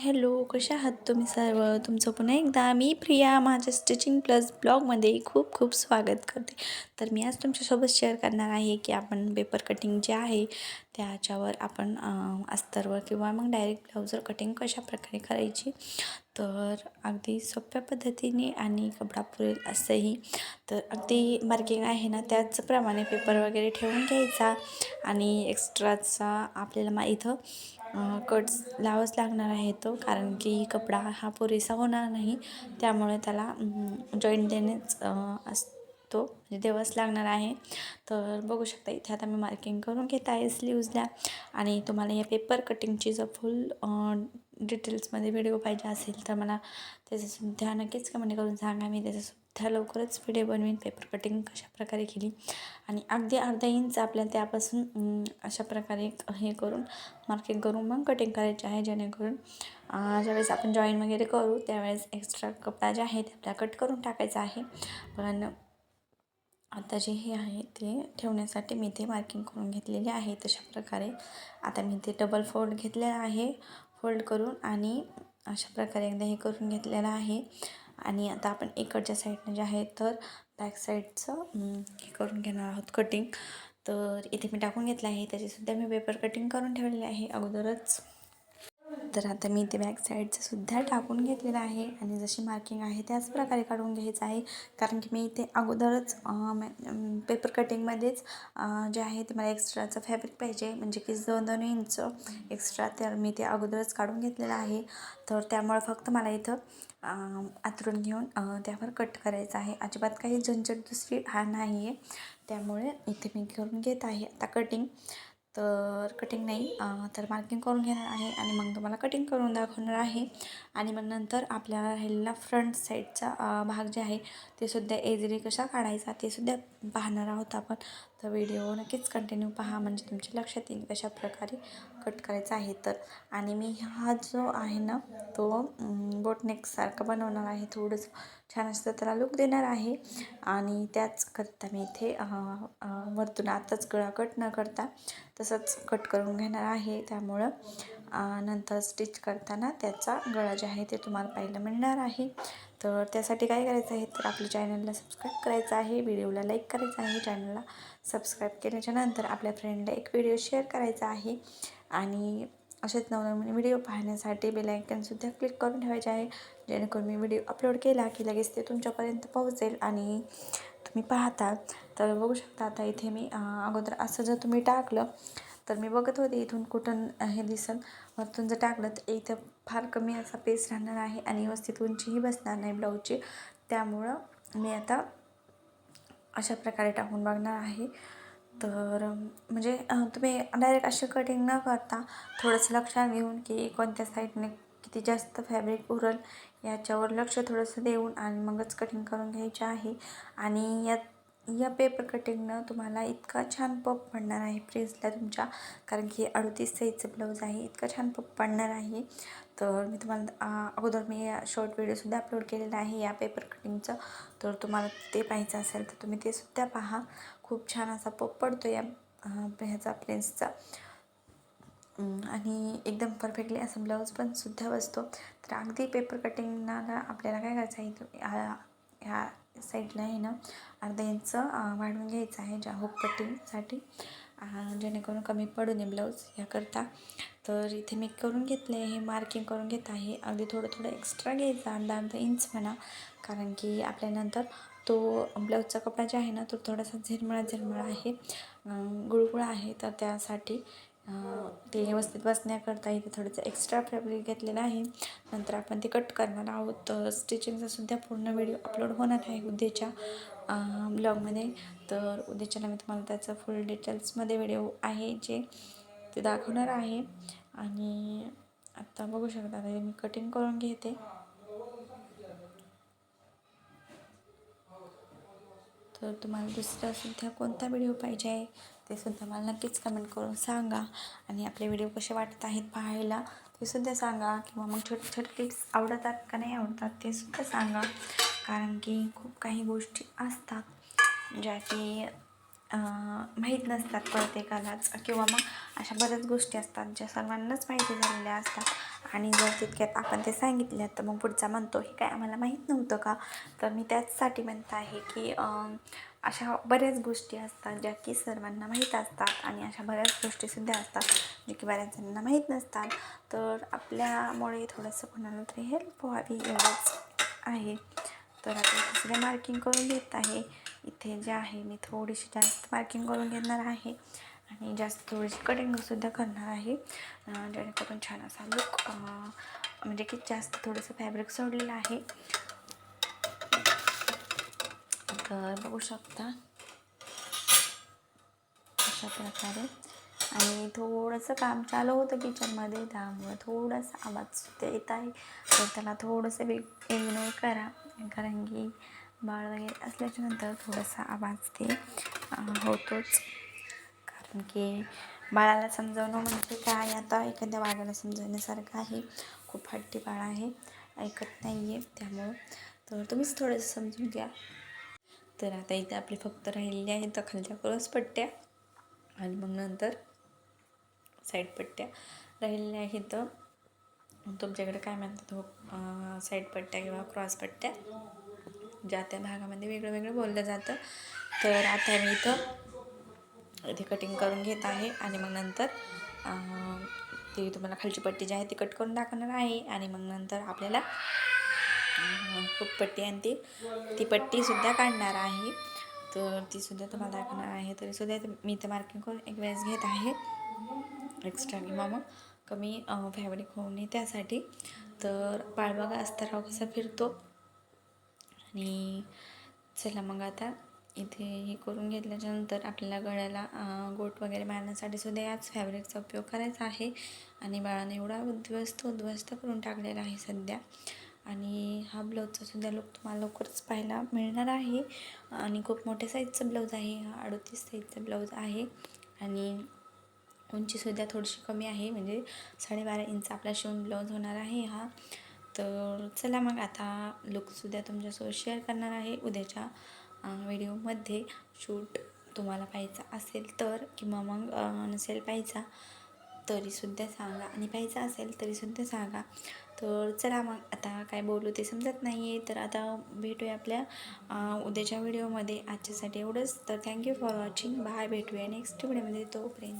Hello कशा आहात तुम्ही सर्व? तुमचं पुन्हा एकदा मी प्रिया माझ्या स्टिचिंग प्लस ब्लॉगमध्ये खूप खूप स्वागत करते. तर मी आज तुमच्यासोबत शेअर करणार आहे की आपण पेपर कटिंग जे आहे त्याच्यावर आपण अस्तरवर किंवा मग डायरेक्ट ब्लाऊजवर कटिंग कशा प्रकारे करायची? तर अगदी सोप्या पद्धतीने आणि कपडा पुरेल असंही. तर अगदी मार्किंग आहे ना त्याचप्रमाणे पेपर वगैरे ठेवून घ्यायचा आणि एक्स्ट्राचा आपल्याला मा इथं कट्स लावाच लागणार आहे तो कारण की कपडा हा पुरेसा होणार नाही. त्यामुळे त्याला जॉईंट देणेच अस तो म्हणजे देवाच लागणार आहे. तर बघू शकता इथे आता मी मार्किंग करून घेत आहे स्लीव्जला आणि तुम्हाला या पेपर कटिंगची जर फुल डिटेल्समध्ये व्हिडिओ पाहिजे असेल तर मला त्याचंसुद्धा नक्कीच कमेंट करून सांगा. मी त्याचंसुद्धा लवकरच व्हिडिओ बनवीन. पेपर कटिंग कशा प्रकारे केली. आणि अगदी अर्धा इंच आपल्याला त्यापासून अशा प्रकारे हे करून मार्किंग करून मग कटिंग करायची आहे जेणेकरून ज्यावेळेस आपण जॉईन वगैरे करू त्यावेळेस एक्स्ट्रा कपडा जे आहे ते आपल्याला कट करून टाकायचा आहे. पण आता जे हे आहे ते ठेवण्यासाठी मी ते मार्किंग करून घेतलेले आहे तशा प्रकारे. आता मी ते डबल फोल्ड घेतलेलं आहे. फोल्ड करून आणि अशा प्रकारे एकदा हे करून घेतलेलं आहे. आणि आता आपण इकडच्या साईडनं जे आहे तर बॅक साईडचं हे करून घेणार आहोत कटिंग तर इथे मी टाकून घेतलं आहे. त्याचीसुद्धा मी पेपर कटिंग करून ठेवलेले आहे. अगोदरच तर आता मी ते बॅक साईडचं सुद्धा टाकून घेतलेलं आहे. आणि जशी मार्किंग आहे त्याच प्रकारे काढून घ्यायचं आहे. कारण की मी इथे अगोदरच पेपर कटिंगमध्येच जे आहे ते मला एक्स्ट्राचं फॅब्रिक पाहिजे. म्हणजे की दोन दोन इंच एक्स्ट्रा तर मी ते अगोदरच काढून घेतलेलं आहे. तर त्यामुळे फक्त मला इथं आतरून घेऊन त्यावर कट करायचं आहे. अजिबात काही झंझट दुसरी हा नाही आहे त्यामुळे इथे मी करून घेत आहे. आता कटिंग तर कटिंग नाही. तर मार्किंग करून घेणार आहे आणि मग तुम्हाला कटिंग करून दाखवणार आहे. आणि मग नंतर आपल्या राहिलेला फ्रंट साईडचा भाग जे आहे ते सुद्धा एजरी कशा काढायचा ते सुद्धा पाहणार आहोत आपण. तर व्हिडिओ नक्कीच कंटिन्यू पहा. म्हणजे तुमच्या लक्षात येईल कशा प्रकारे कट करायचा आहे तर. आणि मी हा जो आहे ना तो बोटनेकसारखा बनवणार आहे. थोडंसं छान असतं त्याला लुक देणार आहे. आणि त्याचकरता मी इथे वरतून आताच गळा कट न करता तसंच कट करून घेणार आहे. त्यामुळं नंतर स्टिच करताना त्याचा गळा जे आहे ते तुम्हाला पाहायला मिळणार आहे. तर त्यासाठी काय करायचं आहे तर आपल्या चॅनलला सबस्क्राईब करायचं आहे व्हिडिओला लाईक करायचं आहे चॅनलला सबस्क्राईब केल्याच्यानंतर आपल्या फ्रेंडला एक व्हिडिओ शेअर करायचा आहे. आणि असेच नवनवीन व्हिडिओ पाहण्यासाठी बेलायकनसुद्धा क्लिक करून ठेवायचे आहे. जेणेकरून मी व्हिडिओ अपलोड केला की लगेच ते तुमच्यापर्यंत पोहोचेल आणि तुम्ही पाहता. तर बघू शकता आता इथे मी अगोदर असं जर तुम्ही टाकलं तर मी बघत होते इथून कुठून हे दिसेल. वरतून जर टाकलं तर इथं फार कमी असा पेस राहणार आहे आणि व्यवस्थित उंचीही बसणार नाही ब्लाऊजची त्यामुळं मी आता अशा प्रकारे टाकून बघणार आहे. तर म्हणजे तुम्ही डायरेक्ट असे कटिंग न करता थोडंसं लक्षात घेऊन की कोणत्या साईडने किती जास्त फॅब्रिक उरल याच्यावर लक्ष थोडंसं देऊन आणि मगच कटिंग करून घ्यायचे आहे. आणि यात या पेपर कटिंगनं तुम्हाला इतका छान पप पडणार आहे प्रेसला तुमच्या. कारण की अडतीस साईजचं ब्लाऊज आहे इतका छान पप पडणार आहे. तर मी तुम्हाला अगोदर मी शॉर्ट व्हिडिओसुद्धा अपलोड केलेला आहे या पेपर कटिंगचं तर तुम्हाला ते पाहायचं असेल तर तुम्ही ते सुद्धा पहा. खूप छान असा पप पडतो या ह्याचा प्लेन्सचा आणि एकदम परफेक्टली असं ब्लाऊज पण सुद्धा बसतो. तर अगदी पेपर कटिंगला आपल्याला काय करायचं आहे ह्या साईडला आहे ना अर्धा इंच वाढवून घ्यायचं आहे ज्या हुक कटिंगसाठी जेणेकरून कमी पडू नये ब्लाऊज याकरता. तर इथे मी करून घेतले हे मार्किंग करून घेत आहे. अगदी थोडं थोडं एक्स्ट्रा घ्यायचं अर्धा अर्धा इंच म्हणा. कारण की आपल्यानंतर तो ब्लाऊजचा कपडा जे आहे ना तो थोडासा झिरमळा झिरमळा आहे गुळगुळा आहे तर त्यासाठी ते व्यवस्थित बसण्याकरता इथे थोडंसं एक्स्ट्रा फॅब्रिक घेतलेलं आहे. नंतर आपण ते कट करणार आहोत. तर स्टिचिंगचा सुद्धा पूर्ण व्हिडिओ अपलोड होणार आहे उद्याच्या ब्लॉगमध्ये तर उद्याच्याला मी तुम्हाला त्याचं फुल डिटेल्समध्ये व्हिडिओ आहे जे ते दाखवणार आहे. आणि आत्ता बघू शकता आता मी कटिंग करून घेते. तर तुम्हाला दुसरा सुद्धा कोणता व्हिडिओ पाहिजे आहे? ते सुद्धा मला नक्कीच कमेंट करून सांगा. आणि आपले व्हिडिओ कसे वाटत आहेत पाहायला ते सुद्धा सांगा. किंवा मग छोटे छोटे टिप्स आवडतात का नाही आवडतात ते सुद्धा सांगा. कारण की खूप काही गोष्टी असतात ज्या की माहीत नसतात प्रत्येकालाच. किंवा मग अशा बऱ्याच गोष्टी असतात ज्या सर्वांनाच माहिती झालेल्या असतात. आणि जर तितक्यात आपण ते सांगितल्या तर मग पुढचा म्हणतो हे काय आम्हाला माहीत नव्हतं का? तर मी त्याचसाठी म्हणत आहे की अशा बऱ्याच गोष्टी असतात ज्या की सर्वांना माहीत असतात आणि अशा बऱ्याच गोष्टीसुद्धा असतात जे की बऱ्याच जणांना माहीत नसतात. तर आपल्यामुळे थोडंसं कोणाला तरी हेल्प व्हावी एवढंच आहे. तर आता इथे सगळे मार्किंग करून घेत आहे. इथे जे आहे मी थोडीशी जास्त मार्किंग करून घेणार आहे. आणि जास्त थोडीशी कटिंगसुद्धा करणार आहे. जेणेकरून छान असा लुक म्हणजे की जास्त थोडंसं फॅब्रिक सोडलेलं आहे. तर बघू शकता. अशा प्रकारे. आणि थोडंसं काम चालू होतं किचनमध्ये त्यामुळे थोडासा आवाज सुद्धा येत आहे. तर त्याला थोडंसं वेग इग्नोर करा कारण की बाळ वगैरे असल्याच्या नंतर थोडासा आवाज ते होतोच. कारण की बाळाला समजवणं म्हणजे काय? आता एखाद्या बाळाला समजवण्यासारखं आहे. खूप हट्टी बाळ आहे. ऐकत नाही आहे त्यामुळं. तर तुम्हीच थोडंसं समजून घ्या. तर आता इथे आपले फक्त राहिलेले आहेत. तर खालच्या क्रॉस पट्ट्या आणि मग नंतर साईड पट्ट्या राहिलेल्या आहेत. तुमच्याकडे काय म्हणतात हो? साईड पट्ट्या किंवा क्रॉस पट्ट्या. ज्या त्या भागामध्ये वेगळं वेगळं बोललं जातं. तर आता मी इथं इथे कटिंग करून घेत आहे. आणि मग नंतर ती तुम्हाला खालची पट्टी जी आहे ती कट करून टाकणार आहे. आणि मग नंतर आपल्याला खूप पट्टी आणि ती ती पट्टीसुद्धा काढणार आहे. तर तीसुद्धा तुम्हाला दाखवणार आहे. तरीसुद्धा मी तर मार्किंग करून एक वेळेस घेत आहे. एक्स्ट्रा किंवा मग कमी फॅब्रिक होऊ नये त्यासाठी. तर बाळबघा अस्तराव कसा फिरतो? आणि चला मग आता इथे हे करून घेतल्याच्यानंतर आपल्याला गळ्याला गोट वगैरे मारण्यासाठी सुद्धा याच फॅब्रिकचा उपयोग करायचा आहे. आणि बाळाने एवढा उद्ध्वस्त उद्ध्वस्त करून टाकलेला आहे सध्या. आणि हा ब्लाऊजचा सुद्धा लुक तुम्हाला लवकरच पाहायला मिळणार आहे. आणि खूप मोठ्या साईजचं ब्लाऊज आहे. हा अडतीस साईजचा ब्लाऊज आहे. आणि उंचीसुद्धा थोडीशी कमी आहे. म्हणजे साडेबारा इंच आपला शिवून ब्लाऊज होणार आहे हा. तर चला मग आता लुकसुद्धा तुमच्यासोबत शेअर करणार आहे. उद्याच्या व्हिडिओमध्ये शूट तुम्हाला पाहायचा असेल तर किंवा मग नसेल पाहायचा तरीसुद्धा सांगा. आणि पाहायचा असेल तरीसुद्धा सांगा. तर चला मग आता काय बोलू ते समजत नाही आहे तर आता भेटूया आपल्या उद्याच्या व्हिडिओमध्ये. आजच्यासाठी एवढंच. तर thank you for watching bye भेटूया नेक्स्ट व्हिडिओमध्ये तोपर्यंत.